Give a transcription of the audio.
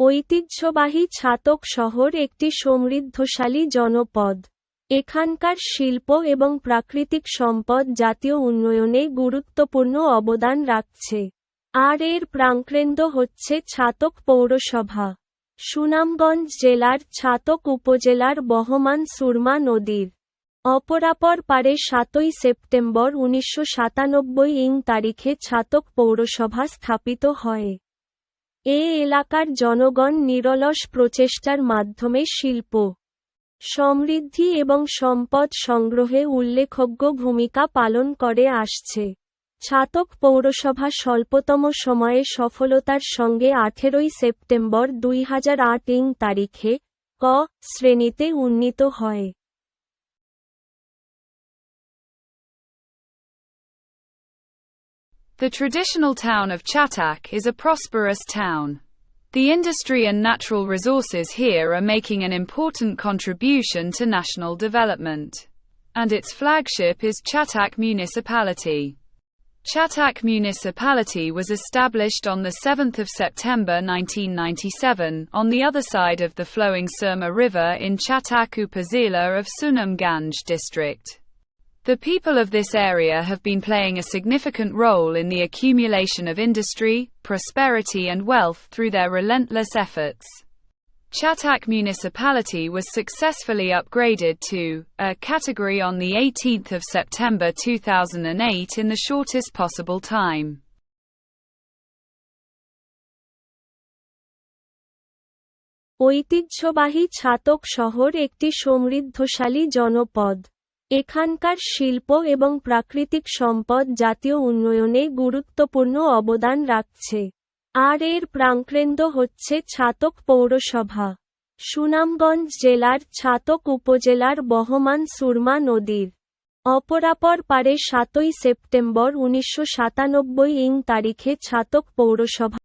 ঐতিহ্যবাহী ছাতক শহর একটি সমৃদ্ধশালী জনপদ। এখানকার শিল্প এবং প্রাকৃতিক সম্পদ জাতীয় উন্নয়নে গুরুত্বপূর্ণ অবদান রাখছে। আর এর প্রাণকেন্দ্র হচ্ছে ছাতক পৌরসভা। সুনামগঞ্জ জেলার ছাতক উপজেলার বহমান সুরমা নদীর অপরাপর পারে সাতই সেপ্টেম্বর উনিশশো সাতানব্বই ইং তারিখে ছাতক পৌরসভা স্থাপিত হয়। এ এলাকার জনগণ নিরলস প্রচেষ্টার মাধ্যমে শিল্প, সমৃদ্ধি এবং সম্পদ সংগ্রহে উল্লেখযোগ্য ভূমিকা পালন করে আসছে। ছাতক পৌরসভা স্বল্পতম সময়ে সফলতার সঙ্গে আঠেরোই সেপ্টেম্বর দুই হাজার আট ইং তারিখে ক শ্রেণীতে উন্নীত হয়। The traditional town of Chatak is a prosperous town. The industry and natural resources here are making an important contribution to national development. And its flagship is Chatak Municipality. Chatak Municipality was established on the 7th of September 1997 on the other side of the flowing Surma River in Chatak Upazila of Sunamganj district. The people of this area have been playing a significant role in the accumulation of industry, prosperity and wealth through their relentless efforts. Chatak municipality was successfully upgraded to a category on the 18th of September 2008 in the shortest possible time. ঐতিহ্যবাহী ছাতক শহর একটি সমৃদ্ধশালী জনপদ এখানকার শিল্প এবং প্রাকৃতিক সম্পদ জাতীয় উন্নয়নে গুরুত্বপূর্ণ অবদান রাখছে। আর এর প্রাণকেন্দ্র হচ্ছে ছাতক পৌরসভা। সুনামগঞ্জ জেলার ছাতক উপজেলার বহমান সুরমা নদীর অপরাপর পারে সাতই সেপ্টেম্বর উনিশশো সাতানব্বই ইং তারিখে ছাতক পৌরসভা